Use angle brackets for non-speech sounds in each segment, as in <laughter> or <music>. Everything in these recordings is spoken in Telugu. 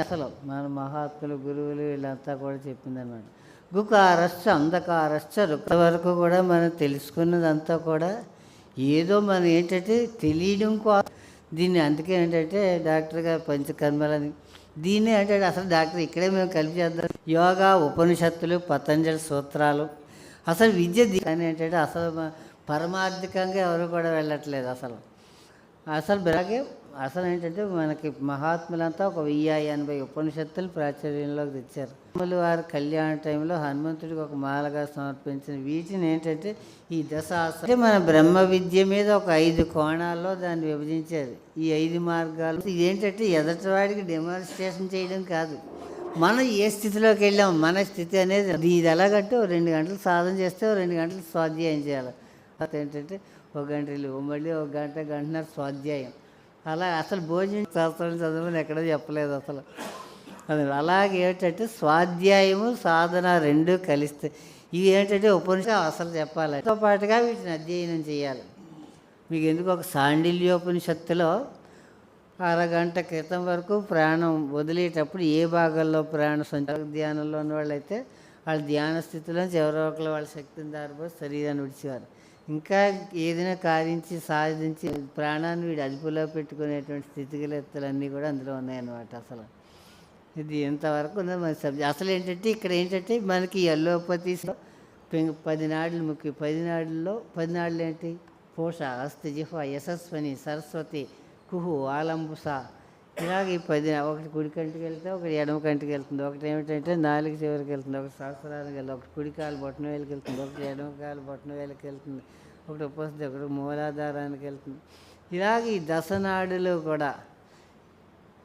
అసలు మన మహాత్ములు గురువులు వీళ్ళంతా కూడా చెప్పిందన్నమాట. గుకారశ్చ అంధకారశ్చ రుక్త వరకు కూడా మనం తెలుసుకున్నదంతా కూడా ఏదో మనం ఏంటంటే తెలియడం కో దీన్ని అందుకే ఏంటంటే డాక్టర్ గారు పంచకర్మలని దీన్ని ఏంటంటే అసలు డాక్టర్ ఇక్కడే మేము కలిపి చేద్దాం. యోగా ఉపనిషత్తులు పతంజలి సూత్రాలు అసలు విద్య దీని కానీ ఏంటంటే అసలు పరమార్థికంగా ఎవరు కూడా వెళ్ళట్లేదు అసలు. అసలు అలాగే అసలు ఏంటంటే మనకి మహాత్ములంతా ఒక వెయ్యి ఎనభై ఉపనిషత్తులు ప్రాచుర్యంలోకి తెచ్చారు. రాములు వారి కళ్యాణ టైంలో హనుమంతుడికి ఒక మాలగా సమర్పించిన వీటిని ఏంటంటే ఈ దశ అంటే మన బ్రహ్మ విద్య మీద ఒక ఐదు కోణాల్లో దాన్ని విభజించారు. ఈ ఐదు మార్గాలు. ఇదేంటంటే ఎదటివాడికి డెమాన్స్ట్రేషన్ చేయడం కాదు. మనం ఏ స్థితిలోకి వెళ్ళాం మన స్థితి అనేది ఇది ఎలాగంటే ఓ రెండు గంటలు సాధన చేస్తే ఓ రెండు గంటలు స్వాధ్యాయం చేయాలి. తర్వాత ఏంటంటే ఒక గంట మళ్ళీ ఒక గంట గంటన్నర స్వాధ్యాయం. అలా అసలు భోజనం శాస్త్రం చదవని ఎక్కడో చెప్పలేదు అసలు. అది అలాగే ఏమిటంటే స్వాధ్యాయము సాధన రెండు కలిస్తే ఇవి ఏంటంటే ఉపనిషత్ అసలు చెప్పాలి. తో పాటుగా వీటిని అధ్యయనం చేయాలి. మీకు ఎందుకు ఒక సాండిల్యోపనిషత్తులో అరగంట క్రితం వరకు ప్రాణం వదిలేటప్పుడు ఏ భాగాల్లో ప్రాణ సంచార ధ్యానంలో ఉన్న వాళ్ళైతే వాళ్ళ ధ్యాన స్థితిలో ఎవరో ఒకరు వాళ్ళ శక్తిని దారిపోయి శరీరాన్ని విడిచేవారు ఇంకా ఏదైనా కారించి సాధించి ప్రాణాన్ని వీడి అదుపులో పెట్టుకునేటువంటి స్థితిగతులన్నీ కూడా అందులో ఉన్నాయన్నమాట అసలు. ఇది ఎంతవరకు ఉందో మన సబ్జెక్ట్ అసలు ఏంటంటే ఇక్కడ ఏంటంటే మనకి ఎల్లోపతి పది నాడులు ముఖ్య. పది నాడుల్లో పది నాడులు ఏంటి పోష అస్తి జిహ యశస్వని సరస్వతి కుహు ఆలంబుస ఇలాగ ఈ పది ఒకటి కుడి కంటికి వెళ్తే ఒకటి ఎడమ కంటికి వెళ్తుంది. ఒకటి ఏమిటంటే నాలుగు చివరికి వెళ్తుంది. ఒకటి సహస్రానికి వెళ్తుంది. ఒకటి కుడి కాలు బొట్టన వేలికి వెళ్తుంది. ఒకటి ఎడమ కాలు బొట్టన వేలికి వెళ్తుంది. ఒకటి ఉపస్థితి ఒకటి మూలాధారానికి వెళ్తుంది. ఇలాగ ఈ దశనాడులు కూడా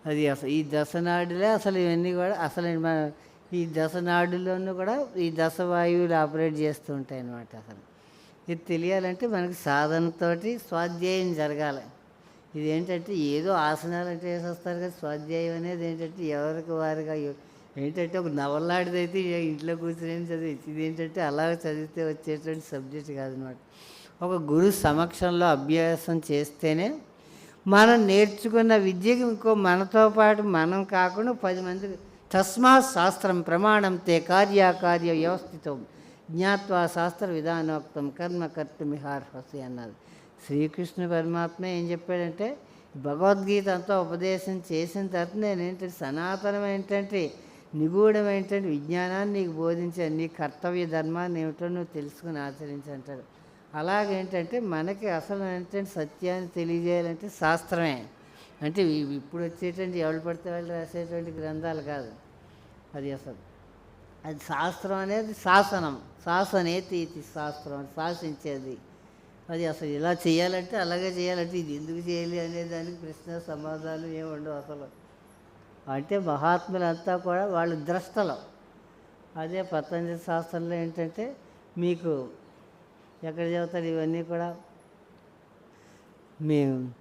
అది అసలు ఈ దశనాడులే అసలు ఇవన్నీ కూడా అసలు మన ఈ దశనాడులోనూ కూడా ఈ దశవాయువులు ఆపరేట్ చేస్తూ ఉంటాయి అన్నమాట అసలు. ఇది తెలియాలంటే మనకి సాధనతోటి స్వాధ్యాయం జరగాలి. ఇది ఏంటంటే ఏదో ఆసనాలు అంటే వేసేస్తారు కదా స్వాధ్యాయం అనేది ఏంటంటే ఎవరికి వారిగా ఏంటంటే ఒక నవలాడిదైతే ఇంట్లో కూర్చొని చదివి ఇది ఏంటంటే అలాగ చదివితే వచ్చేటువంటి సబ్జెక్ట్ కాదనమాట. ఒక గురు సమక్షంలో అభ్యాసం చేస్తేనే మనం నేర్చుకున్న విద్యకి ఇంకో మనతో పాటు మనం కాకుండా పది మంది తస్మా శాస్త్రం ప్రమాణం తే కార్యాకార్య వ్యవస్థితం. జ్ఞాత్వా శాస్త్ర విధానోక్తం కర్మ కర్తుమిహార్హసి అన్నది శ్రీకృష్ణ పరమాత్మ ఏం చెప్పాడంటే భగవద్గీత అంతా ఉపదేశం చేసిన తర్వాత నేను ఏంటంటే సనాతనం ఏంటంటే నిగూఢం ఏంటంటే విజ్ఞానాన్ని నీకు బోధించాను నీ కర్తవ్య ధర్మాన్ని ఏమిటో నువ్వు తెలుసుకుని ఆచరించంటాడు అలాగేంటంటే మనకి అసలు ఏంటంటే సత్యాన్ని తెలియజేయాలంటే శాస్త్రమే. అంటే ఇప్పుడు వచ్చేటువంటి ఎవరు పడితే వాళ్ళు రాసేటువంటి గ్రంథాలు కాదు. అది అసలు. అది శాస్త్రం అనేది శాసనం. శాసనేతి ఇది శాస్త్రం శాసించేది. అది అసలు ఇలా చేయాలంటే అలాగే చేయాలంటే ఇది ఎందుకు చేయాలి అనే దానికి ప్రశ్న సమాధానం ఏముండవు అసలు. అంటే మహాత్ములంతా కూడా వాళ్ళ ద్రష్టలు. అదే పతంజలి శాస్త్రంలో ఏంటంటే మీకు ఎక్కడ చదువుతారు ఇవన్నీ కూడా? మేము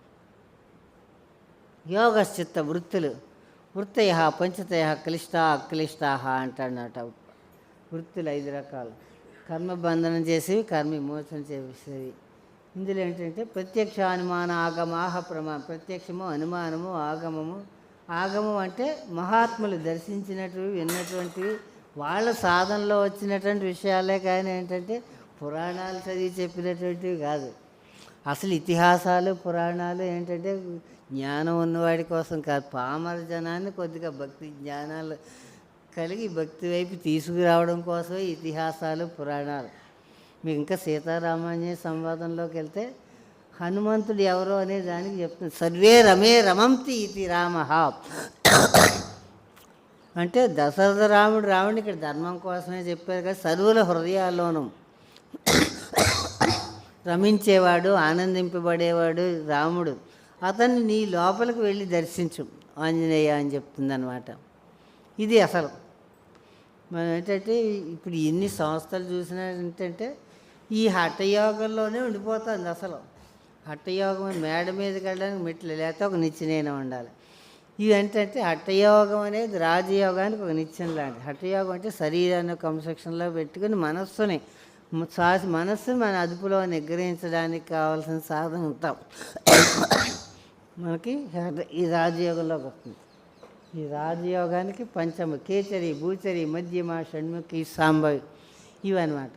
యోగశ్చిత్త వృత్తులు. వృత్తయ పంచతయ క్లిష్ట అక్లిష్ట అంటాడనట వృత్తులు ఐదు రకాలు. కర్మ బంధనం చేసేవి కర్మ విమోచన చేసేవి. ఇందులో ఏంటంటే ప్రత్యక్ష అనుమాన ఆగమాహ ప్రమా ప్రత్యక్షము అనుమానము ఆగమము. ఆగమం అంటే మహాత్ములు దర్శించినటివి విన్నటువంటివి వాళ్ళ సాధనలో వచ్చినటువంటి విషయాలే కానీ ఏంటంటే పురాణాలు చదివి చెప్పినటువంటివి కాదు. అసలు ఇతిహాసాలు పురాణాలు ఏంటంటే జ్ఞానం ఉన్నవాడి కోసం కాదు. పామర జనాన్ని కొద్దిగా భక్తి జ్ఞానాలు కలిగి భక్తి వైపు తీసుకురావడం కోసమే ఇతిహాసాలు పురాణాలు. మీకు ఇంకా సీతారామాన్య సంవాదంలోకి వెళ్తే హనుమంతుడు ఎవరో అనే దానికి చెప్తుంది. సర్వే రమే రమంతి ఇది రామ. అంటే దశరథ రాముడు రాముడు ఇక్కడ ధర్మం కోసమే చెప్పారు కదా సర్వుల హృదయాల్లోనూ రమించేవాడు ఆనందింపబడేవాడు రాముడు. అతన్ని నీ లోపలికి వెళ్ళి దర్శించు ఆంజనేయ అని చెప్తుందనమాట ఇది అసలు. మనం ఏంటంటే ఇప్పుడు ఎన్ని సంస్థలు చూసినా ఏంటంటే ఈ హఠయోగంలోనే ఉండిపోతుంది అసలు. హఠయోగం మేడ మీదకి వెళ్ళడానికి మెట్లు లేకపోతే ఒక నిచ్చెనైనా ఉండాలి. ఇవి ఏంటంటే హఠయోగం అనేది రాజయోగానికి ఒక నిత్యం లాంటిది. హఠయోగం అంటే శరీరాన్ని క్రమశిక్షణలో పెట్టుకుని మనస్సుని శ్వాస మనస్సుని మన అదుపులో నిగ్రహించడానికి కావాల్సిన సాధన ఉంటాం మనకి ఈ రాజయోగంలోకి వస్తుంది. ఈ రాజయోగానికి పంచమ కేచరి భూచరి మధ్యమ షణ్ముఖి సాంబవి ఇవన్నమాట.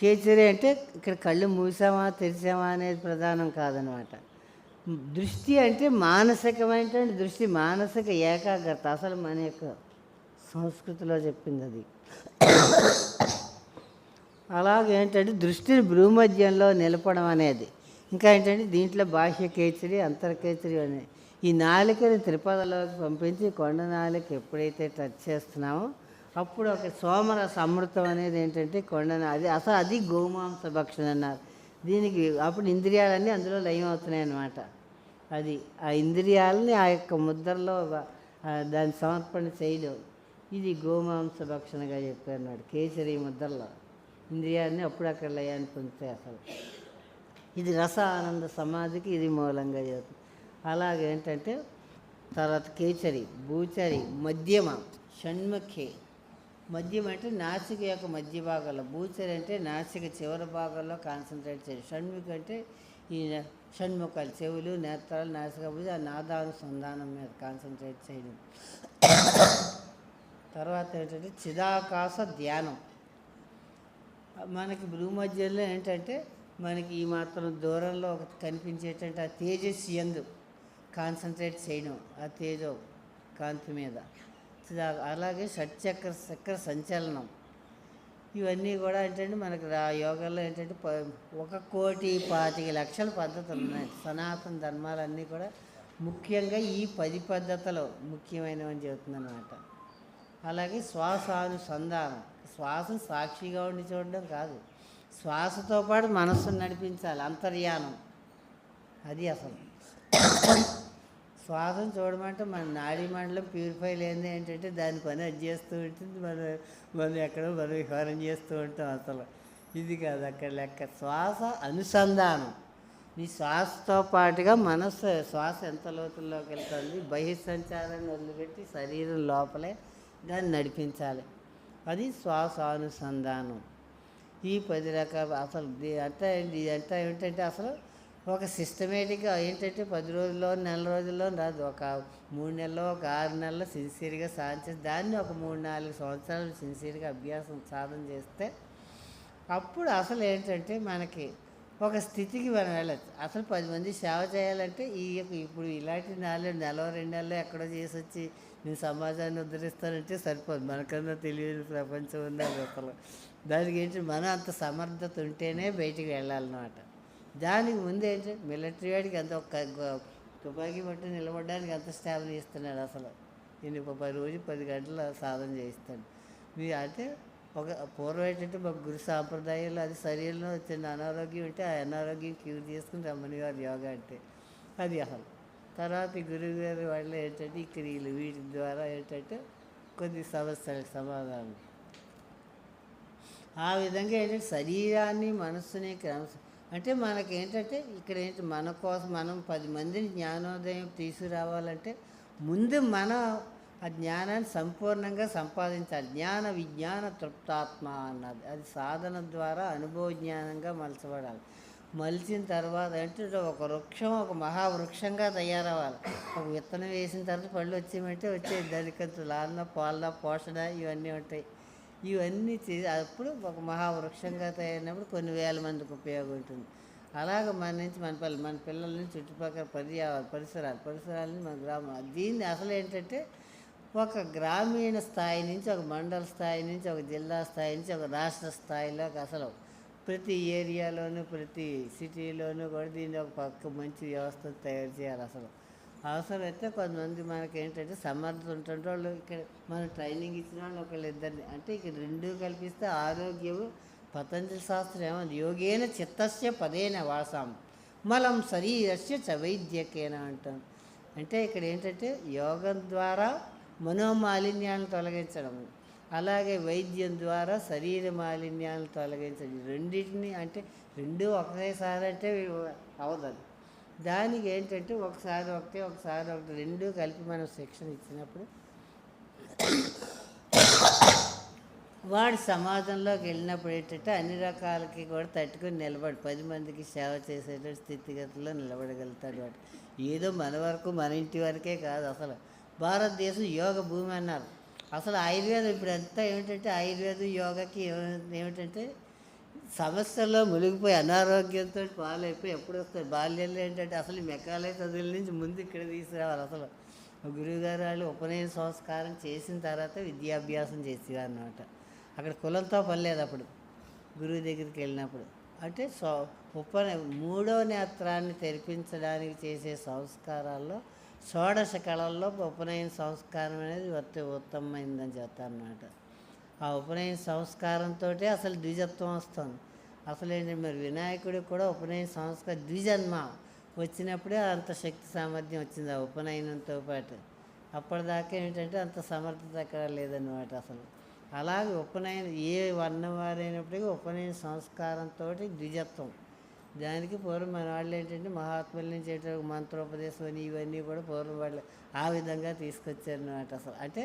కేచరి అంటే ఇక్కడ కళ్ళు మూసామా తెరిచామా అనేది ప్రధానం కాదనమాట. దృష్టి అంటే మానసికమైనటువంటి దృష్టి మానసిక ఏకాగ్రత. అసలు మన యొక్క సంస్కృతిలో చెప్పింది అది. అలాగే ఏంటంటే దృష్టిని భూమధ్యంలో నిలపడం అనేది. ఇంకా ఏంటంటే దీంట్లో బాహ్య కేచరి అంతర్కేచరి అనే ఈ నాలికని త్రిపదలోకి పంపించి కొండ నాలిక ఎప్పుడైతే టచ్ చేస్తున్నామో అప్పుడు ఒక సోమరస అమృతం అనేది ఏంటంటే కొండన అది అసలు అది గోమాంస భక్షణ అన్నారు. దీనికి అప్పుడు ఇంద్రియాలన్నీ అందులో లయం అవుతున్నాయి అన్నమాట. అది ఆ ఇంద్రియాలని ఆ యొక్క ముద్రలో దాన్ని సమర్పణ చేయడం ఇది గోమాంస భక్షణగా చెప్పారు నాడు కేసరి ముద్రలో. ఇంద్రియాలని అప్పుడు అక్కడ లయాన్ని పొందుతాయి అసలు. ఇది రస ఆనంద సమాధికి ఇది మూలంగా చేస్తుంది అలాగేంటంటే తర్వాత కేచరి భూచరి మధ్యమ షణ్ముఖి మధ్యం అంటే నాసిక యొక్క మధ్య భాగంలో భూచరి అంటే నాసిక చివరి భాగంలో కాన్సన్ట్రేట్ చేయడం షణ్ముఖి అంటే ఈ షణ్ముఖాలు చెవులు నేత్రాలు నాసిక భూజ ఆ నాదానుసంధానం మీద కాన్సన్ట్రేట్ చేయడం. తర్వాత ఏంటంటే చిదాకాశ ధ్యానం. మనకి భూమధ్యంలో ఏంటంటే మనకి ఈ మాత్రం దూరంలో ఒక కనిపించేటంటే ఆ తేజస్సు ఎందు కాన్సన్ట్రేట్ చేయడం ఆ తేజో కాంతి మీద. అలాగే షట్చక్ర చక్ర సంచలనం. ఇవన్నీ కూడా ఏంటంటే మనకి ఆ యోగాలో ఏంటంటే ప- ఒక కోటి పాతిక లక్షల పద్ధతులు ఉన్నాయి. సనాతన ధర్మాలన్నీ కూడా ముఖ్యంగా ఈ పది పద్ధతులు ముఖ్యమైనవని చెబుతుందన్నమాట. అలాగే శ్వాసానుసంధానం శ్వాసను సాక్షిగా ఉండి చూడడం కాదు. శ్వాసతో పాటు మనస్సును నడిపించాలి అంతర్యానం. అది అసలు. శ్వాసను చూడమంటే మన నాడీ మండలం ప్యూరిఫై లేని ఏంటంటే దాని పని అది చేస్తూ ఉంటుంది. మనం మనం ఎక్కడో మనం విహారం చేస్తూ ఉంటాం అసలు. ఇది కాదు అక్కడ లెక్క. శ్వాస అనుసంధానం. నీ శ్వాసతో పాటుగా మనస్సు శ్వాస ఎంత లోతుల్లోకి వెళ్తుంది? బహిస్సంచారాన్ని వదిలిపెట్టి శరీరం లోపలే దాన్ని నడిపించాలి. అది శ్వాసానుసంధానం ఈ పది రకాల అసలు దీ- అంటే ఏంటి- ఏంటంటే అసలు ఒక సిస్టమేటిక్గా ఏంటంటే పది రోజుల్లో నెల రోజుల్లో రాదు. ఒక మూడు నెలలో ఒక ఆరు నెలలు సిన్సియర్గా సాధించేసి దాన్ని ఒక మూడు నాలుగు సంవత్సరాలు సిన్సియర్గా అభ్యాసం సాధన చేస్తే అప్పుడు అసలు ఏంటంటే మనకి ఒక స్థితికి మనం వెళ్ళచ్చు. అసలు పది మంది సేవ చేయాలంటే ఈ యొక్క ఇప్పుడు ఇలాంటి నాలుగు నెల రెండు నెలలో ఎక్కడో చేసి వచ్చి నేను సమాజాన్ని ఉద్ధరిస్తానంటే సరిపోదు. మనకన్నా తెలియని ప్రపంచం ఉంది అది అసలు. దానికి ఏంటి? మనం అంత సమర్థత ఉంటేనే బయటికి వెళ్ళాలన్నమాట. దానికి ముందు ఏంటి? మిలిటరీ వాడికి అంత ఒక్క తుపాకీ పట్టు నిలబడడానికి అంత స్టామినా ఇస్తున్నాడు అసలు? నేను ఒక పది రోజు పది గంటల సాధన చేయిస్తాడు. మీ అంటే ఒక పూర్వం ఏంటంటే గురు సాంప్రదాయాలు అది శరీరంలో వచ్చిన అనారోగ్యం ఉంటే ఆ అనారోగ్యం క్యూర్ చేసుకుని రమ్మని గారు యోగా అంటే. అది అసలు. తర్వాత ఈ గురువు గారి వాళ్ళు ఏంటంటే ఈ క్రియలు వీటి ద్వారా ఏంటంటే కొన్ని సమస్యలకు సమాధానం. ఆ విధంగా ఏంటంటే శరీరాన్ని మనస్సుని క్రమశ అంటే మనకి ఏంటంటే ఇక్కడ ఏంటి మన కోసం మనం పది మందిని జ్ఞానోదయం తీసుకురావాలంటే ముందు మన ఆ జ్ఞానాన్ని సంపూర్ణంగా సంపాదించాలి. జ్ఞాన విజ్ఞాన తృప్తాత్మ అన్నది. అది సాధన ద్వారా అనుభవ జ్ఞానంగా మలచబడాలి. మలిచిన తర్వాత అంటే ఒక వృక్షం ఒక మహావృక్షంగా తయారవ్వాలి. ఒక విత్తనం వేసిన తర్వాత పళ్ళు వచ్చేయమంటే వచ్చే దానికి లాలన పాలన పోషణ ఇవన్నీ ఉంటాయి. ఇవన్నీ చే అప్పుడు ఒక మహావృక్షంగా తయారైనప్పుడు కొన్ని వేల మందికి ఉపయోగం ఉంటుంది. అలాగ మన నుంచి మన పిల్ల మన పిల్లల్ని చుట్టుపక్కల పర్యావరణ పరిసరాలు పరిసరాలని మన గ్రామం. దీన్ని అసలు ఏంటంటే ఒక గ్రామీణ స్థాయి నుంచి ఒక మండల స్థాయి నుంచి ఒక జిల్లా స్థాయి నుంచి ఒక రాష్ట్ర స్థాయిలోకి అసలు ప్రతి ఏరియాలోనూ ప్రతి సిటీలోనూ కూడా దీన్ని ఒక పక్క మంచి వ్యవస్థ తయారు చేయాలి అసలు. అవసరమైతే కొంతమంది మనకి ఏంటంటే సమర్థత ఉంటుంటే వాళ్ళు ఇక్కడ మనం ట్రైనింగ్ ఇచ్చిన వాళ్ళు ఒకళ్ళు ఇద్దరిని. అంటే ఇక్కడ రెండు కల్పిస్తే ఆరోగ్యము పతంజలి శాస్త్రం ఏమంది? యోగేన చిత్తస్య పదేన వాసాం. మలం శరీరస్య చ వైద్యకేన అంటాం. అంటే ఇక్కడ ఏంటంటే యోగం ద్వారా మనోమాలిన్యాలను తొలగించడం అలాగే వైద్యం ద్వారా శరీర మాలిన్యాలను తొలగించడం. రెండింటిని అంటే రెండు ఒకటేసారి అంటే అవదదు దానికి ఏంటంటే ఒకసారి ఒకటి ఒకసారి ఒకటి రెండు కలిపి మనం శిక్షణ ఇచ్చినప్పుడు వాడు సమాజంలోకి వెళ్ళినప్పుడు ఏంటంటే అన్ని రకాలకి కూడా తట్టుకొని నిలబడి. పది మందికి సేవ చేసేటువంటి స్థితిగతుల్లో నిలబడగలుగుతాడు వాడు. ఏదో మన వరకు మన ఇంటి వరకే కాదు అసలు. భారతదేశం యోగ భూమి అన్నారు. అసలు ఆయుర్వేదం ఇప్పుడు అంతా ఏమిటంటే ఆయుర్వేదం యోగాకి ఏమిటంటే సమస్యల్లో మునిగిపోయి అనారోగ్యంతో పాలైపోయి ఎప్పుడు వస్తాయి బాల్యంలో ఏంటంటే అసలు ఈ మెకాలయ చదువుల నుంచి ముందు ఇక్కడ తీసుకురావాలి. అసలు గురువుగారు వాళ్ళు ఉపనయన సంస్కారం చేసిన తర్వాత విద్యాభ్యాసం చేసేవారు అనమాట అక్కడ కులంతో పని లేదు అప్పుడు. గురువు దగ్గరికి వెళ్ళినప్పుడు. అంటే సో ఉపన మూడో నేత్రాన్ని తెరిపించడానికి చేసే సంస్కారాల్లో షోడశ కళల్లో ఉపనయన సంస్కారం అనేది అతి ఉత్తమమైందని చెప్తారన్నమాట. ఆ ఉపనయన సంస్కారంతో అసలు ద్విజత్వం వస్తుంది. అసలేంటి మరి వినాయకుడికి కూడా ఉపనయన సంస్కారం ద్విజన్మ వచ్చినప్పుడే అంత శక్తి సామర్థ్యం వచ్చింది ఆ ఉపనయనంతో పాటు. అప్పటిదాకా ఏంటంటే అంత సమర్థత అక్కడ లేదన్నమాట అసలు. అలాగే ఉపనయనం ఏ వర్ణవారైనప్పటికీ ఉపనయన సంస్కారంతో ద్విజత్వం. దానికి పూర్వం మన వాళ్ళు ఏంటంటే మహాత్ముల నుంచి మంత్రోపదేశం అని ఇవన్నీ కూడా పూర్వం వాళ్ళు ఆ విధంగా తీసుకొచ్చారు అన్నమాట అసలు. అంటే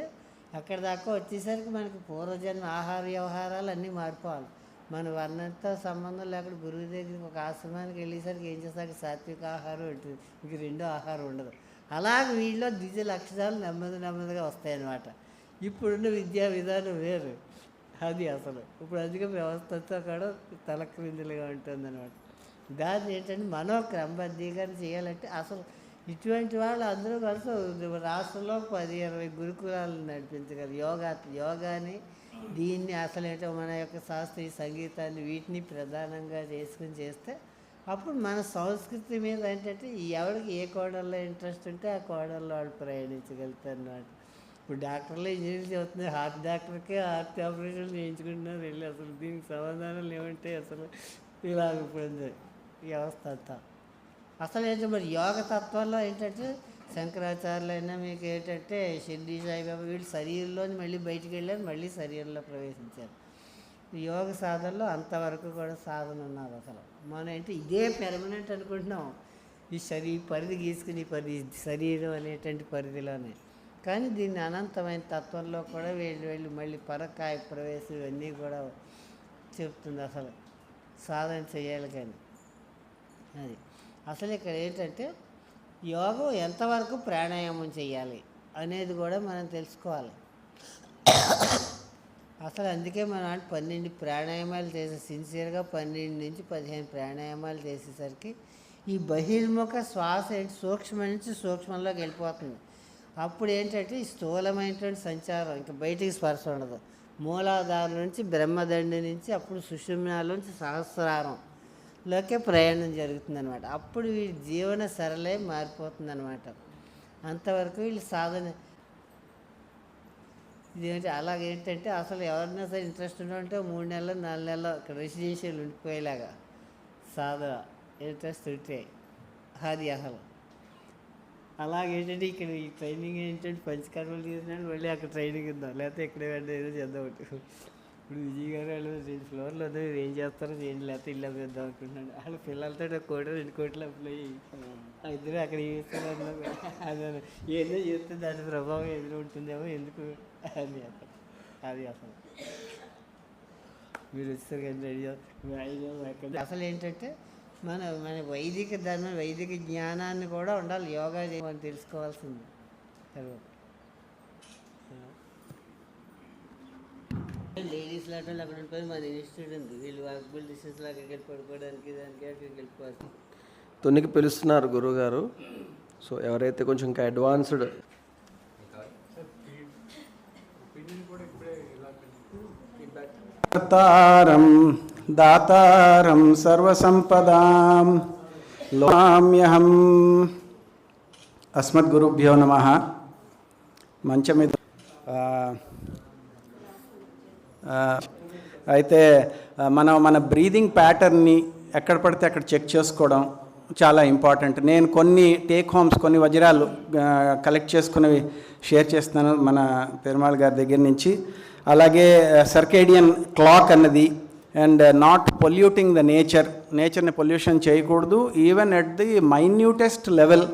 అక్కడ దాకా వచ్చేసరికి మనకి పూర్వజన్మ ఆహార వ్యవహారాలు అన్నీ మారిపోవాలి. మన వర్ణంతో సంబంధం లేకుండా గురువు దగ్గరికి ఒక ఆశ్రమానికి వెళ్ళేసరికి ఏం చేస్తాక సాత్విక ఆహారం ఉంటుంది ఇంక రెండో ఆహారం ఉండదు. అలాగే వీళ్ళలో ద్విజ లక్షణాలు నెమ్మది నెమ్మదిగా వస్తాయన్నమాట. ఇప్పుడున్న విద్యా విధానం వేరు. అది అసలు. ఇప్పుడు అధిక వ్యవస్థతో కూడా తలక్రిందులుగా ఉంటుందన్నమాట. దాన్ని ఏంటంటే మనో క్రమబద్ధీకరణ చేయాలంటే అసలు ఇటువంటి వాళ్ళు అందరూ కలిసి రాష్ట్రంలో పది ఇరవై గురుకులాలు నడిపించగలరు. యోగా యోగాని దీన్ని అసలు ఏంటో మన యొక్క శాస్త్రీయ సంగీతాన్ని వీటిని ప్రధానంగా చేసుకుని చేస్తే అప్పుడు మన సంస్కృతి మీద ఏంటంటే ఎవరికి ఏ కోడల్లో ఇంట్రెస్ట్ ఉంటే ఆ కోడల్లో వాళ్ళు ప్రయాణించగలుగుతారు అన్నమాట ఇప్పుడు డాక్టర్లు ఇంజనీర్లు చెబుతున్నాయి హార్ట్ డాక్టర్కే హార్ట్ ఆపరేషన్ చేయించుకుంటున్నారు వెళ్ళి అసలు దీనికి సమాధానాలు ఏమంటే అసలు? ఇలాగిపోయింది వ్యవస్థ అంతా. అసలు ఏంటి మరి యోగ తత్వంలో ఏంటంటే శంకరాచార్యులు అయినా మీకు ఏంటంటే షిర్డీ సాయిబాబా వీళ్ళు శరీరంలోని మళ్ళీ బయటికి వెళ్ళారు మళ్ళీ శరీరంలో ప్రవేశించారు. యోగ సాధనలో అంతవరకు కూడా సాధన ఉన్నారు అసలు. మనం ఏంటి ఇదే పెర్మనెంట్ అనుకుంటున్నాం. ఈ శరీ పరిధి గీసుకుని పరి పరిధి శరీరం అనేటువంటి పరిధిలోనే. కానీ దీన్ని అనంతమైన తత్వంలో కూడా వెళ్ళి వెళ్ళి మళ్ళీ పరకాయ ప్రవేశం ఇవన్నీ కూడా చెప్తుంది అసలు. సాధన చేయాలి కానీ. అది. అసలు ఇక్కడ ఏంటంటే యోగం ఎంతవరకు ప్రాణాయామం చేయాలి అనేది కూడా మనం తెలుసుకోవాలి. అసలు అందుకే మనం అంటే పన్నెండు ప్రాణాయామాలు చేసే సిన్సియర్గా పన్నెండు నుంచి పదిహేను ప్రాణాయామాలు చేసేసరికి ఈ బహిర్ముఖ శ్వాస ఏంటి సూక్ష్మ నుంచి సూక్ష్మంలోకి వెళ్ళిపోతుంది. అప్పుడు ఏంటంటే ఈ స్థూలమైనటువంటి సంచారం ఇంకా బయటికి స్పర్శ ఉండదు. మూలాధారం నుంచి బ్రహ్మదండి నుంచి అప్పుడు సుషుమ్నాలోంచి సహస్రారం. లోకే ప్రయాణం జరుగుతుందనమాట అప్పుడు వీడి జీవన సరళే మారిపోతుంది అనమాట అంతవరకు వీళ్ళు సాధన ఇదేంటి? అలాగేంటంటే అసలు ఎవరైనా సరే ఇంట్రెస్ట్ ఉంటే మూడు నెలలు నాలుగు నెలలు ఇక్కడ రెసిడెన్షియల్ ఉండిపోయేలాగా సాధన ఇంట్రెస్ట్ ఉంటే అది అసలు. అలాగేంటంటే ఇక్కడ ఈ ట్రైనింగ్ ఏంటంటే పంచకర్మలు తీసినాడు మళ్ళీ అక్కడ ట్రైనింగ్ ఇద్దాం లేకపోతే ఇక్కడే ఏదో చేద్దాం ఇప్పుడు విజయ్ గారు వాళ్ళు రెండు ఫ్లోర్లు ఏం చేస్తారో చేయండి లేకపోతే ఇల్లు చేద్దాం అనుకుంటున్నాడు వాళ్ళ పిల్లలతో ఒక కోటి రెండు కోట్లు అప్లై ఇద్దరు అక్కడ చేస్తున్నారు అదే ఏదో చేస్తే దాని ప్రభావం ఎదురు ఉంటుందేమో ఎందుకు? అది అసలు. అది అసలు. మీరు వచ్చారు కానీ రెడీ అసలు ఏంటంటే మన మన వైదిక ధర్మం వైదిక జ్ఞానాన్ని కూడా ఉండాలి. యోగా చేయమని తెలుసుకోవాల్సింది. తర్వాత లేడీస్ లాంటి అక్కడ ఉండిపోయి మన ఇన్స్టిట్యూట్ ఉంది వీళ్ళు వాక్బుల్ డిస్టెన్స్లో అక్కడికి వెళ్ళి పడుకోవడానికి దానికి అక్కడికి వెళ్ళిపోవాలి. తునికి పిలుస్తున్నారు గురువుగారు సో ఎవరైతే కొంచెం ఇంకా అడ్వాన్స్డ్ కర్తారం దాతారం సర్వసంపదాం. లోమ్యహం అస్మద్గురుభ్యో నమ. మంచం మీద అయితే మనం మన బ్రీదింగ్ ప్యాటర్న్ని ఎక్కడ పడితే అక్కడ చెక్ చేసుకోవడం చాలా ఇంపార్టెంట్ నేను కొన్ని టేక్ హోమ్స్ కొన్ని వజ్రాలు కలెక్ట్ చేసుకునేవి షేర్ చేస్తున్నాను మన పెరుమాళ్ గారి దగ్గర నుంచి. అలాగే సర్కేడియన్ క్లాక్ అన్నది and not polluting the nature నేచర్ని పొల్యూషన్ చేయకూడదు. Even at the minutest level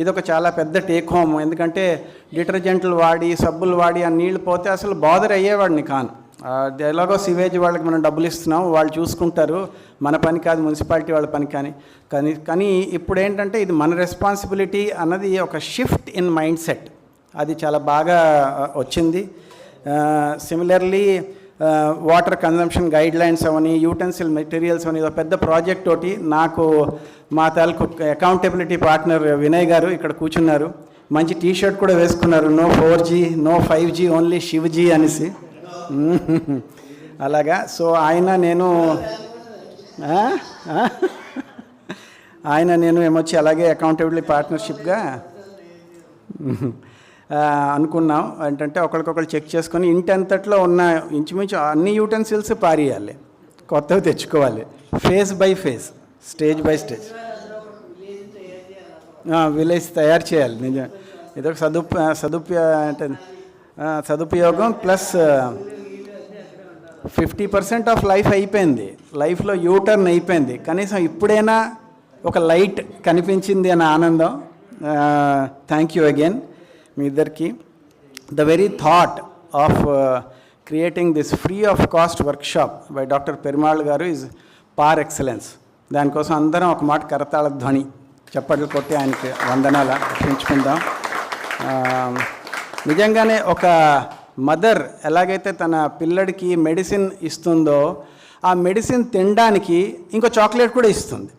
ఇది ఒక చాలా పెద్ద టేక్ హోమ్ ఎందుకంటే డిటర్జెంట్లు వాడి సబ్బులు వాడి ఆ నీళ్ళు పోతే అసలు బాదర్ అయ్యేవాడిని కాను. ఎలాగో సివేజ్ వాళ్ళకి మనం డబ్బులు ఇస్తున్నాం వాళ్ళు చూసుకుంటారు. మన పని కాదు మున్సిపాలిటీ వాళ్ళ పని కానీ కానీ కానీ ఇప్పుడు ఏంటంటే ఇది మన రెస్పాన్సిబిలిటీ అన్నది ఒక షిఫ్ట్ ఇన్ మైండ్ సెట్. అది చాలా బాగా వచ్చింది. Similarly water consumption guidelines అవని యూటెన్సిల్ మెటీరియల్స్ అని ఒక పెద్ద ప్రాజెక్ట్ తోటి నాకు మా తాలూకు అకౌంటబిలిటీ పార్ట్నర్ వినయ్ గారు ఇక్కడ కూర్చున్నారు. మంచి టీ షర్ట్ కూడా వేసుకున్నారు. No four G no five G only Shivaji అనేసి. <laughs> అలాగా? సో ఆయన నేను ఆయన నేను ఏమొచ్చి అలాగే అకౌంటబిలిటీ పార్ట్నర్షిప్గా అనుకున్నాం. ఏంటంటే ఒకరికొకరు చెక్ చేసుకొని ఇంటి అంతట్లో ఉన్న ఇంచుమించు అన్ని యూటెన్సిల్స్ పారేయాలి. కొత్తవి తెచ్చుకోవాలి. Face by face stage by stage village తయారు చేయాలి. నిజం. ఇదొక సదుప సదుపయ అంటే సదుపయోగం plus fifty percent of life అయిపోయింది. లైఫ్లో యూటర్న్ అయిపోయింది. కనీసం ఇప్పుడైనా ఒక లైట్ కనిపించింది అనే ఆనందం. థ్యాంక్ యూ అగైన్ మీ ఇద్దరికి. The very thought of creating this free of cost workshop by doctor Perumal garu is par excellence దానికోసం అందరం ఒక మాట కరతాళ ధ్వని చప్పట్లు కొట్టి ఆయనకి వందనాలు అర్పించుకుందాం. నిజంగానే ఒక మదర్ ఎలాగైతే తన పిల్లడికి మెడిసిన్ ఇస్తుందో ఆ మెడిసిన్ తినడానికి ఇంకో చాక్లెట్ కూడా ఇస్తుంది.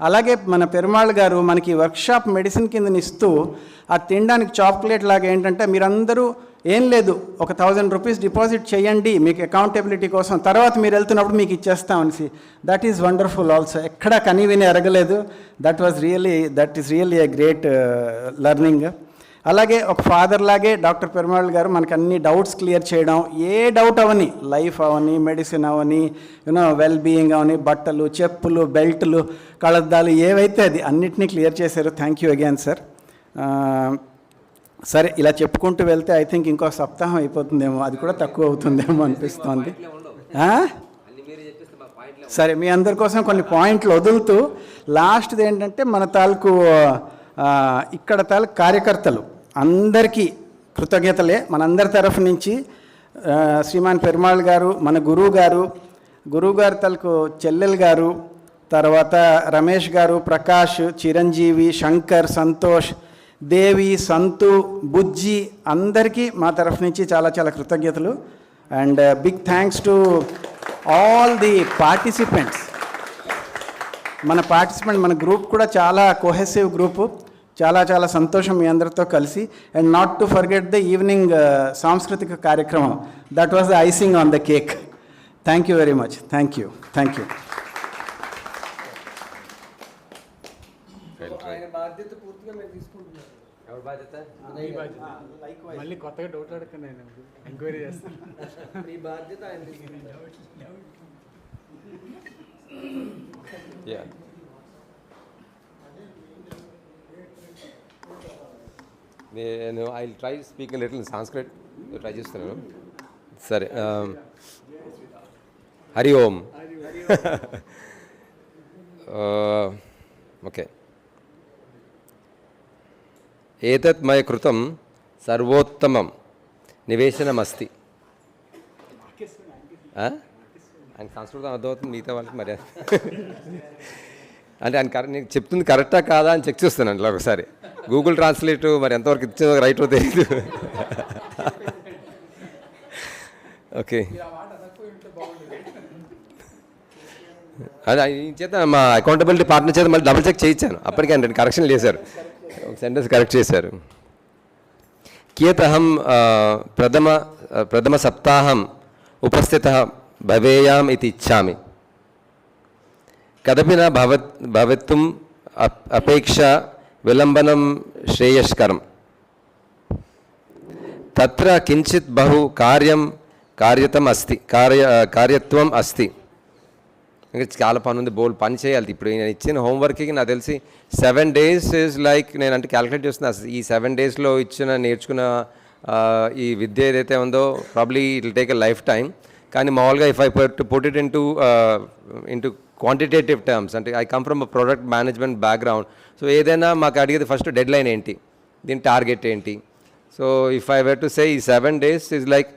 అలాగే మన పెరుమాళ్ గారు మనకి వర్క్షాప్ మెడిసిన్ కింద ఇస్తూ ఆ తినడానికి చాక్లెట్ లాగా ఏంటంటే మీరందరూ ఏం లేదు ఒక థౌజండ్ రూపీస్ డిపాజిట్ చేయండి మీకు అకౌంటబిలిటీ కోసం తర్వాత మీరు వెళ్తున్నప్పుడు మీకు ఇచ్చేస్తాం అనేసి. దట్ ఈజ్ వండర్ఫుల్ ఆల్సో ఎక్కడా కని విని ఎరగలేదు that was really that is really a great learning అలాగే ఒక ఫాదర్ లాగే డాక్టర్ పెరుమాళ్ గారు మనకు అన్ని డౌట్స్ క్లియర్ చేయడం ఏ డౌట్ అవని లైఫ్ అవని మెడిసిన్ అవని యూనో వెల్ బీయింగ్ అవని బట్టలు చెప్పులు బెల్ట్లు కళద్దాలు ఏవైతే అది అన్నిటినీ క్లియర్ చేశారు థ్యాంక్ యూ అగైన్ సార్ సరే ఇలా చెప్పుకుంటూ వెళ్తే ఐ థింక్ ఇంకో సప్తాహం అయిపోతుందేమో అది కూడా తక్కువ అవుతుందేమో అనిపిస్తోంది. సరే మీ అందరి కోసం కొన్ని పాయింట్లు వదులుతూ లాస్ట్ది ఏంటంటే మన తాలూకు ఇక్కడ తాలూకు కార్యకర్తలు. అందరికీ కృతజ్ఞతలే. మనందరి తరఫు నుంచి శ్రీమాన్ పెరుమాళ్ గారు మన గురువు గారు గురువు గారు తలకు చెల్లెలు గారు తర్వాత రమేష్ గారు ప్రకాష్ చిరంజీవి శంకర్ సంతోష్ దేవి సంతు బుజ్జి అందరికీ మా తరఫు నుంచి చాలా చాలా కృతజ్ఞతలు. And big thanks to all the participants మన పార్టిసిపెంట్ మన గ్రూప్ కూడా చాలా కోహెసివ్ గ్రూపు చాలా చాలా సంతోషం మీ అందరితో కలిసి. And not to forget the evening సాంస్కృతిక కార్యక్రమం. That was the icing on the cake thank you very much thank you thank you బాధ్యత పూర్తిగా మేము తీసుకుంటున్నాం. ఎవరి బాధ్యత? మళ్ళీ కొత్తగా డౌట్ అడగండి నేను ఎంక్వైరీ చేస్తాను. ఈ బాధ్యత ఆయన తీసుకుంటున్నారు యా నేను I try speak little Sanskrit try చేస్తున్నాను సరే హరి ఓం ఓకే ఏతత్ మయ కృతం సర్వోత్తమం నివేశనమస్తి ఆయన సంస్కృతం అర్థమవుతుంది మిగతా వాళ్ళకి మర్యాద అంటే ఆయన కరెక్ట్ నేను చెప్తుంది కరెక్టా కాదా అని చెక్ చేస్తున్నాను ఇలా ఒకసారి గూగుల్ ట్రాన్స్లేట్ మరి ఎంతవరకు ఇచ్చేదో రైటో తెలియదు ఓకే. అదే చేత మా అకౌంటబిలిటీ పార్ట్నర్ చేత మళ్ళీ డబుల్ చెక్ చేయించాను. అప్పటికే ఆయన రెండు కరెక్షన్ చేశారు. సెంటెన్స్ కరెక్ట్ చేశారు. కియతహం ప్రథమ ప్రథమ సప్తాహం ఉపస్థిత భవేయాం ఇది ఇచ్చామి. కదపి నా భవత్ భవితుం అపేక్ష విలంబనం శ్రేయస్కరం తత్ర కించిత్ బహు కార్యం కార్యతం అస్తి కార్య కార్యత్వం అస్తి ఇంకా చాలా పని ఉంది బోల్ పని చేయాలి. ఇప్పుడు నేను ఇచ్చిన హోంవర్క్కి నాకు తెలిసి సెవెన్ డేస్ ఇస్ లైక్ నేను అంటే క్యాలిక్యులేట్ చేస్తున్నా. ఈ సెవెన్ డేస్లో ఇచ్చిన నేర్చుకున్న ఈ విద్య ఏదైతే ఉందో probably it take a lifetime కానీ మామూలుగా if I put put it into into quantitative terms అంటే I come from product management background so ఏదైనా మాకు అడిగేది ఫస్ట్ డెడ్ లైన్ ఏంటి? దీని టార్గెట్ ఏంటి? So if I were to say ఈ seven days is like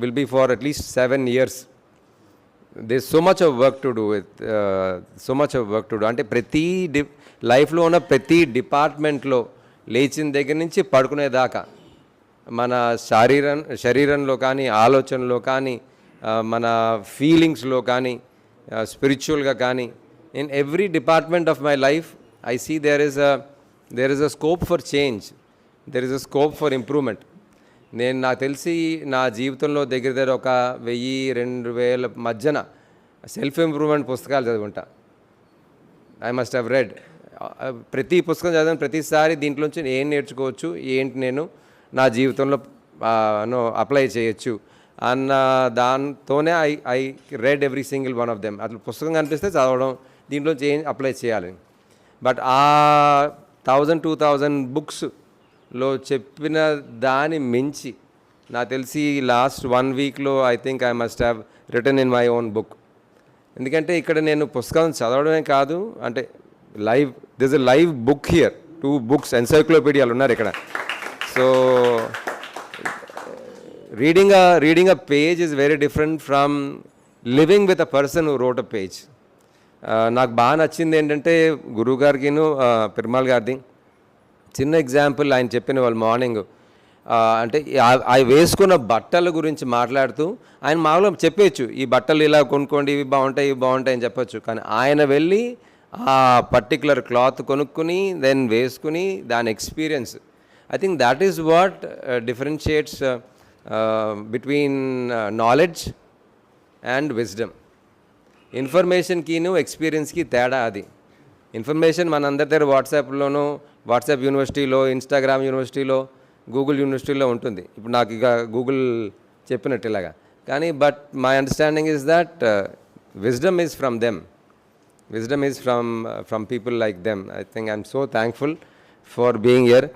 will be far at least seven years this so much of work to do with so much of work to do అంటే ప్రతి డి లైఫ్లో ఉన్న ప్రతి డిపార్ట్మెంట్లో లేచిన దగ్గర నుంచి పడుకునేదాకా మన శరీరం శరీరంలో కానీ ఆలోచనలో కానీ uh, మన ఫీలింగ్స్లో కానీ స్పిరిచువల్గా కానీ in every department of my life I see there is a there is a scope for change there is a scope for improvement నేను నాకు తెలిసి నా జీవితంలో దగ్గర దగ్గర ఒక వెయ్యి రెండు వేల మధ్యన సెల్ఫ్ ఇంప్రూవ్మెంట్ పుస్తకాలు చదువుకుంటా. ఐ మస్ట్ హ్యావ్ రెడ్ ప్రతి పుస్తకం చదివిన. ప్రతిసారి దీంట్లోంచి ఏం నేర్చుకోవచ్చు ఏంటి నేను నా జీవితంలో uh, నో అప్లై చేయొచ్చు. అన్న దాంతోనే I I read every single one of them అట్లా పుస్తకం కనిపిస్తే చదవడం దీంట్లో చేంజ్ అప్లై చేయాలి. బట్ ఆ థౌజండ్ టూ థౌజండ్ బుక్స్లో చెప్పిన దాని మించి నాకు తెలిసి లాస్ట్ వన్ వీక్లో I think I must have written in my own book ఎందుకంటే ఇక్కడ నేను పుస్తకం చదవడమే కాదు అంటే live this a live book here two books ఎన్సైక్లోపీడియాలు ఉన్నారు ఇక్కడ. So reading reading a page is very different from living with a person who wrote a page నాకు బాగా నచ్చింది ఏంటంటే గురువుగారికిను పెరుమాల్ గారిది. చిన్న ఎగ్జాంపుల్ ఆయన చెప్పిన వాళ్ళు మార్నింగ్ అంటే అవి వేసుకున్న బట్టల గురించి మాట్లాడుతూ ఆయన మామూలుగా చెప్పేయచ్చు ఈ బట్టలు ఇలా కొనుక్కోండి ఇవి బాగుంటాయి ఇవి బాగుంటాయి అని చెప్పొచ్చు. కానీ ఆయన వెళ్ళి ఆ పర్టికులర్ క్లాత్ కొనుక్కుని దెన్ వేసుకుని దాని experience I think that is what differentiates between knowledge and wisdom ఇన్ఫర్మేషన్కిను ఎక్స్పీరియన్స్కి తేడా అది ఇన్ఫర్మేషన్ మనందరి దగ్గర వాట్సాప్లోనూ వాట్సాప్ యూనివర్సిటీలో ఇన్స్టాగ్రామ్ యూనివర్సిటీలో గూగుల్ యూనివర్సిటీలో ఉంటుంది ఇప్పుడు నాకు ఇక గూగుల్ చెప్పినట్టు ఇలాగా కానీ but my understanding is that wisdom is from them wisdom is from from people like them I think I'm so thankful for being year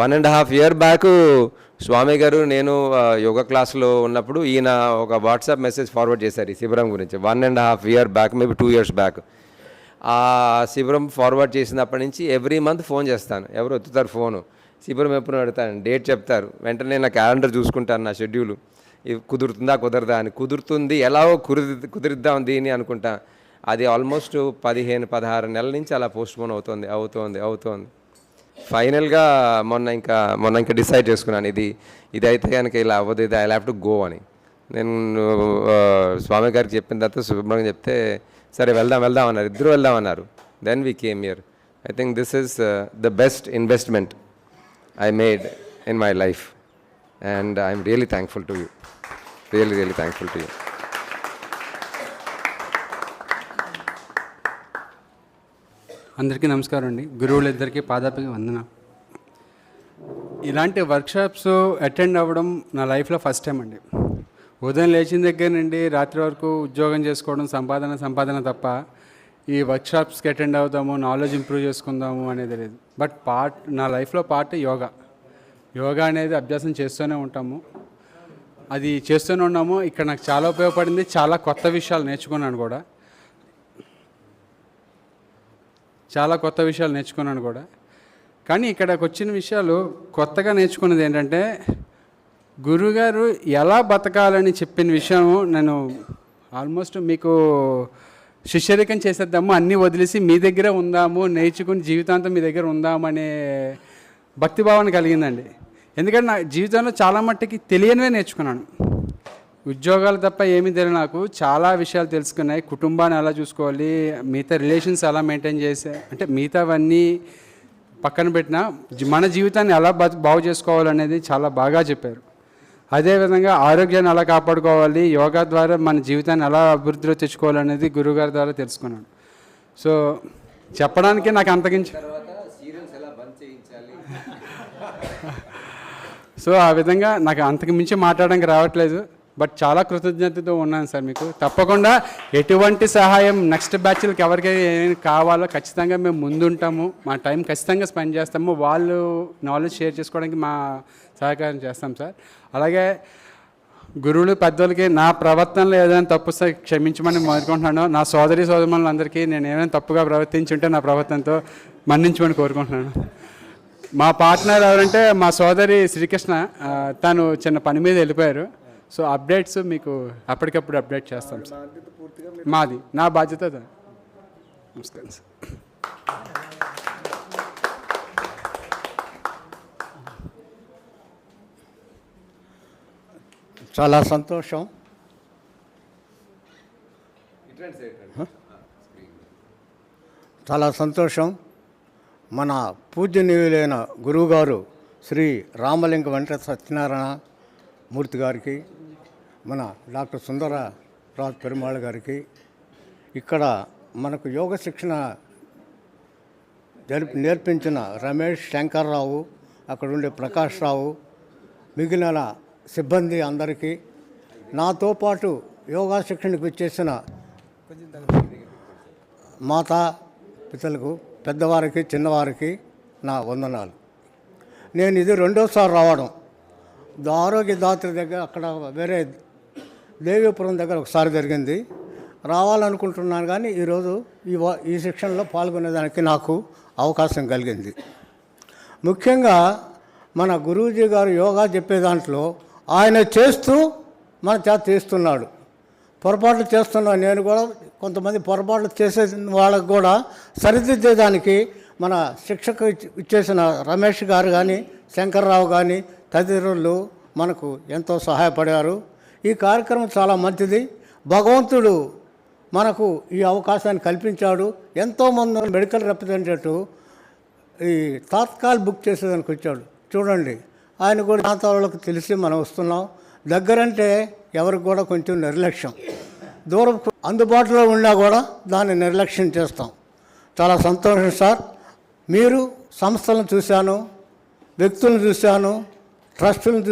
one and half year back Swami garu నేను uh, యోగా క్లాస్లో ఉన్నప్పుడు ఈయన ఒక వాట్సాప్ మెసేజ్ ఫార్వర్డ్ చేశారు ఈ శిబిరం గురించి. One and half year back maybe two years back ఆ శిబిరం ఫార్వర్డ్ చేసినప్పటి నుంచి ఎవ్రీ మంత్ ఫోన్ చేస్తాను. ఎవరు ఎత్తుతారు ఫోను శిబిరం ఎప్పుడు పెడతాను డేట్ చెప్తారు. వెంటనే నా క్యాలెండర్ చూసుకుంటాను నా షెడ్యూలు కుదురుతుందా కుదరదా అని. కుదురుతుంది ఎలాగో కుదిరి కుదిరిద్దాం దీన్ని అనుకుంటా. అది ఆల్మోస్ట్ పదిహేను పదహారు నెలల నుంచి అలా పోస్ట్పోన్ అవుతుంది అవుతోంది అవుతోంది. ఫైనల్గా మొన్న ఇంకా మొన్న ఇంకా డిసైడ్ చేసుకున్నాను ఇది ఇది అయితే కనుక ఇలా అవ్వదు ఇది ఐ హ్యావ్ టు గో అని. నేను స్వామి గారికి చెప్పిన తర్వాత సుబ్రహ్మణ్యం చెప్తే సరే వెళ్దాం వెళ్దాం అన్నారు ఇద్దరు వెళ్దాం అన్నారు. Then we came year I think this is the best investment I made in my life and I'm really thankful to you really really thankful to you అందరికీ నమస్కారం అండి. గురువులిద్దరికీ పాదాపికి వందన. ఇలాంటి వర్క్షాప్స్ అటెండ్ అవ్వడం నా లైఫ్లో ఫస్ట్ టైం అండి. ఉదయం లేచిన దగ్గర నుండి రాత్రి వరకు ఉద్యోగం చేసుకోవడం సంపాదన సంపాదన తప్ప ఈ వర్క్షాప్స్కి అటెండ్ అవుదాము నాలెడ్జ్ ఇంప్రూవ్ చేసుకుందాము అనేది లేదు. బట్ పార్ట్ నా లైఫ్లో పార్ట్ యోగా. యోగా అనేది అభ్యాసం చేస్తూనే ఉంటాము. అది చేస్తూనే ఉన్నాము. ఇక్కడ నాకు చాలా ఉపయోగపడింది చాలా కొత్త విషయాలు నేర్చుకున్నాను కూడా. చాలా కొత్త విషయాలు నేర్చుకున్నాను కూడా. కానీ ఇక్కడికి వచ్చిన విషయాలు కొత్తగా నేర్చుకున్నది ఏంటంటే గురుగారు ఎలా బతకాలని చెప్పిన విషయం నేను ఆల్మోస్ట్ మీకు శిష్యరికం చేసేద్దాము అన్నీ వదిలేసి మీ దగ్గర ఉందాము నేర్చుకుని జీవితాంతం మీ దగ్గర ఉందాము అనే భక్తి కలిగిందండి. ఎందుకంటే నా జీవితంలో చాలా మట్టుకి తెలియనివే నేర్చుకున్నాను. ఉద్యోగాలు తప్ప ఏమీ తెలియదు నాకు. చాలా విషయాలు తెలుసుకున్నాయి. కుటుంబాన్ని ఎలా చూసుకోవాలి మిగతా రిలేషన్స్ ఎలా మెయింటైన్ చేసే అంటే మిగతావన్నీ పక్కన పెట్టిన మన జీవితాన్ని ఎలా బాగు చేసుకోవాలనేది చాలా బాగా చెప్పారు. అదేవిధంగా ఆరోగ్యాన్ని ఎలా కాపాడుకోవాలి యోగా ద్వారా మన జీవితాన్ని ఎలా అభివృద్ధిలో తెచ్చుకోవాలనేది గురువుగారి ద్వారా తెలుసుకున్నాను. సో చెప్పడానికి నాకు అంతకించి <laughs> సో ఆ విధంగా నాకు అంతకు మించి మాట్లాడడానికి రావట్లేదు. బట్ చాలా కృతజ్ఞతతో ఉన్నాను సార్ మీకు. తప్పకుండా ఎటువంటి సహాయం నెక్స్ట్ బ్యాచ్లకి ఎవరికైనా కావాలో ఖచ్చితంగా మేము ముందుంటాము. మా టైం ఖచ్చితంగా స్పెండ్ చేస్తాము. వాళ్ళు నాలెడ్జ్ షేర్ చేసుకోవడానికి మా సహకారం చేస్తాం సార్. అలాగే గురువులు పెద్దలకి నా ప్రవర్తనలో ఏదైనా తప్పు క్షమించమని కోరుకుంటున్నాను. నా సోదరి సోదరులందరికీ నేను ఏమైనా తప్పుగా ప్రవర్తించుంటే నా ప్రవర్తనతో మన్నించమని కోరుకుంటున్నాను. మా పార్ట్నర్ ఎవరంటే మా సోదరి శ్రీకృష్ణ. తను చిన్న పని మీద వెళ్ళిపోయారు. సో అప్డేట్స్ మీకు అప్పటికప్పుడు అప్డేట్ చేస్తాం సార్. మాది నా బాధ్యత నమస్కారం సార్. చాలా సంతోషం. చాలా సంతోషం. మన పూజనీయులైన గురువుగారు శ్రీ రామలింగ వెంకట సత్యనారాయణ మూర్తి గారికి మన డాక్టర్ సుందర రాజ్ పెరుమాళ్ గారికి ఇక్కడ మనకు యోగ శిక్షణ జరిపి నేర్పించిన రమేష్ శంకర్రావు అక్కడ ఉండే ప్రకాష్ రావు మిగిలిన సిబ్బంది అందరికీ నాతో పాటు యోగా శిక్షణకు వచ్చేసిన మాతా పితలకు పెద్దవారికి చిన్నవారికి నా వందనాలు. నేను ఇది రెండోసారి రావడం. ఆరోగ్య దాత్రి దగ్గర అక్కడ వేరే దేవీపురం దగ్గర ఒకసారి జరిగింది. రావాలనుకుంటున్నాను కానీ ఈరోజు ఈ ఈ శిక్షణలో పాల్గొనేదానికి నాకు అవకాశం కలిగింది. ముఖ్యంగా మన గురూజీ గారు యోగా చెప్పే దాంట్లో ఆయన చేస్తూ మన చేత తీస్తున్నాడు పొరపాట్లు చేస్తున్నా నేను కూడా కొంతమంది పొరపాట్లు చేసే వాళ్ళకు కూడా సరిదిద్దేదానికి మన శిక్షకు ఇచ్చి- ఇచ్చేసిన రమేష్ గారు కానీ శంకర్రావు కానీ తదితరులు మనకు ఎంతో సహాయపడారు. ఈ కార్యక్రమం చాలా మంచిది. భగవంతుడు మనకు ఈ అవకాశాన్ని కల్పించాడు. ఎంతోమంది మెడికల్ రిప్రజెంటేటివ్ ఈ తాత్కాల్ బుక్ చేసేదానికి వచ్చాడు. చూడండి ఆయన కూడా ప్రాంతాల తెలిసి మనం వస్తున్నాం. దగ్గరంటే ఎవరికి కూడా కొంచెం నిర్లక్ష్యం. దూరం అందుబాటులో ఉన్నా కూడా దాన్ని నిర్లక్ష్యం చేస్తాం. చాలా సంతోషం సార్. మీరు సంస్థలను చూశాను వ్యక్తులను చూశాను ట్రస్టులను